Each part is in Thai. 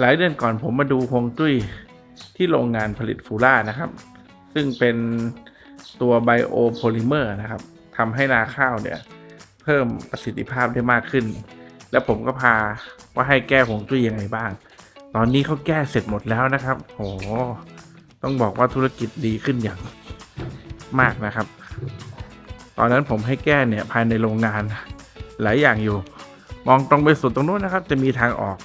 หลายเดือนก่อนผมมาดูฮวงจุ้ยที่โรงงานผลิตฟูล่านะครับ ซึ่งเป็นตัวไบโอโพลิเมอร์นะครับทำให้นาข้าวเนี่ย เพิ่มประสิทธิภาพได้มากขึ้น แล้วผมก็พาว่าให้แก้ฮวงจุ้ยยังไงบ้าง ตอนนี้เขาแก้เสร็จหมดแล้วนะครับโอ้ต้องบอกว่าธุรกิจดีขึ้นอย่างมากนะครับ ตอนนั้นผมให้แก้เนี่ยภายในโรงงานหลายอย่างอยู่ มองตรงไปสุดตรงนู้นนะครับ จะมีทางออก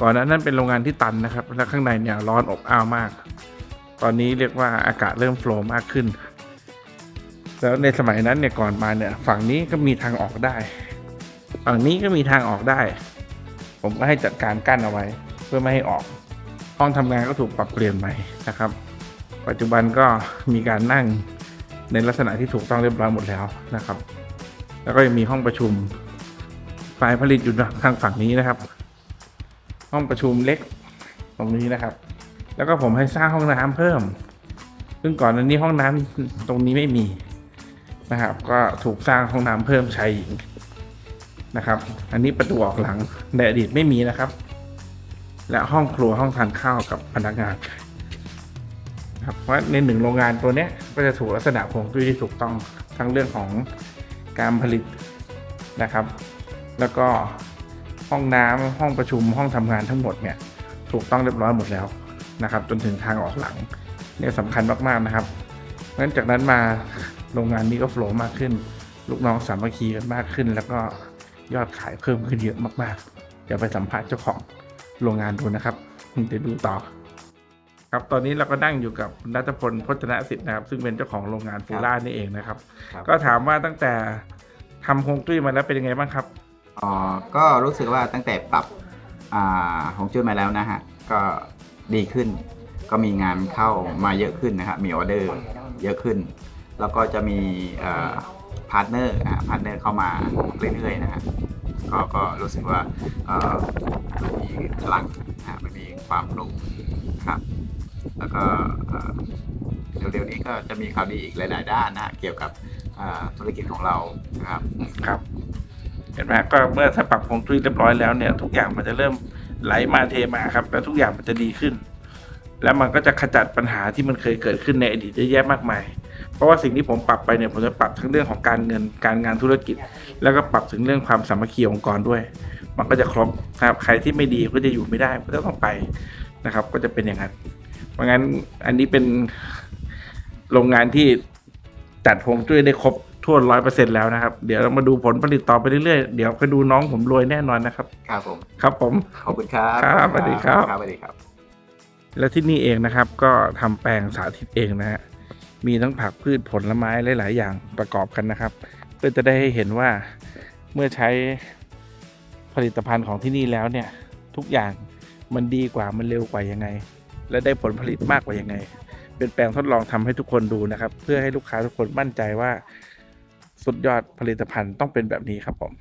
ก่อนหนานั้นเป็นโรงงานที่ตันนะครับ แล้วข้างในเนี่ยร้อนอบอ้าวมาก ตอนนี้เรียกว่าอากาศเริ่มโฟล์มากขึ้น แล้วในสมัยนั้นเนี่ยก่อนมาเนี่ยฝั่งนี้ก็มีทางออกได้ ฝั่งนี้ก็มีทางออกได้ ผมก็ให้จัดการกั้นเอาไว้ เพื่อไม่ให้ออก ห้องทำงานก็ถูกปรับเปลี่ยนใหม่นะครับ ปัจจุบันก็มีการนั่งในลักษณะที่ถูกต้องเรียบร้อยหมดแล้วนะครับ แล้วก็ยังมีห้องประชุมฝ่ายผลิตอยู่ทางฝั่งนี้นะครับ ห้องประชุมเล็กตรงนี้นะครับ แล้วก็ผมให้สร้างห้องน้ำเพิ่ม ซึ่งก่อนหน้านี้ห้องน้ำตรงนี้ไม่มีนะครับ ก็ถูกสร้างห้องน้ำเพิ่มชายหญิงนะครับ อันนี้ประตูออกหลังในอดีตไม่มีนะครับ และห้องครัวห้องทานข้าวกับพนักงานครับเพราะในหนึ่งโรงงานตัวเนี้ยก็จะถูกลักษณะฮวงจุ้ยที่ถูกต้องทั้งเรื่องของการผลิตนะครับ แล้วก็ ห้องน้ำห้องประชุมห้องทำงานทั้งหมดเนี่ยถูกต้องเรียบร้อยหมดแล้วนะครับจนถึงทางออกหลังเนี่ยสำคัญมากๆนะครับเพราะฉะนั้นจากนั้นมาโรงงานนี้ก็โฟล์มากขึ้น ลูกน้องสามัคคีกันมากขึ้น แล้วก็ยอดขายเพิ่มขึ้นเยอะมากๆ เดี๋ยวไปสัมภาษณ์เจ้าของโรงงานดูนะครับเดี๋ยวดูต่อ ครับตอนนี้เราก็นั่งอยู่กับคุณนัทพลพจนสิทธิ์นะครับ ซึ่งเป็นเจ้าของโรงงานฟูล่านี่เองนะครับครับก็ถามว่าตั้งแต่ทำฮวงจุ้ยมาแล้วเป็นยังไงบ้างครับ อ๋อก็รู้สึกว่าตั้งแต่ปรับอ่าของจุ้ยมาแล้วนะฮะ ก็ดีขึ้น ก็มีงานเข้ามาเยอะขึ้นนะครับมีออเดอร์เยอะขึ้น แล้วก็จะมีพาร์ทเนอร์พาร์ทเนอร์เข้ามาเรื่อยๆนะฮะก็ก็รู้สึกว่าเอ่อมีพลังนะมันมีความรู้ครับ แล้วก็เร็วๆนี้ก็จะมีข่าวดีอีกหลาย ๆ ด้านนะฮะเกี่ยวกับธุรกิจของเรานะครับครับ เห็นไหมก็เมื่อถ้าปรับฮวงจุ้ยเรียบร้อยแล้วเนี่ย ทุกอย่างมันจะเริ่มไหลมาเทมาครับ แล้วทุกอย่างมันจะดีขึ้น แล้วมันก็จะขจัดปัญหาที่มันเคยเกิดขึ้นในอดีตเยอะแยะมากมาย เพราะว่าสิ่งที่ผมปรับไปเนี่ยผมจะปรับทั้งเรื่องของการเงินการงานธุรกิจ แล้วก็ปรับถึงเรื่องความสามัคคีองค์กรด้วย มันก็จะครบนะครับใครที่ไม่ดีก็จะอยู่ไม่ได้ก็จะต้องไปนะครับ ก็จะเป็นอย่างนั้นเพราะงั้นอันนี้เป็นโรงงานที่จัดฮวงจุ้ยได้ครบ ทั่วร้อยเปอร์เซ็นแล้วนะครับ เดี๋ยวเรามาดูผลผลิตต่อไปเรื่อยๆ เดี๋ยวไปดูน้องผมรวยแน่นอนนะครับ ครับผม ครับผม ขอบคุณครับครับสวัสดีครับครับสวัสดีครับ แล้วที่นี่เองนะครับ ก็ทำแปลงสาธิตเองนะฮะ มีทั้งผักพืชผลไม้หลาย ๆ อย่างประกอบกันนะครับ เพื่อจะได้ให้เห็นว่าเมื่อใช้ผลิตภัณฑ์ของที่นี่แล้วเนี่ย ทุกอย่างมันดีกว่ามันเร็วกว่ายังไง และได้ผลผลิตมากกว่ายังไง เป็นแปลงทดลองทำให้ทุกคนดูนะครับ เพื่อให้ลูกค้าทุกคนมั่นใจว่า สุดยอดผลิตภัณฑ์ต้องเป็นแบบนี้ครับผม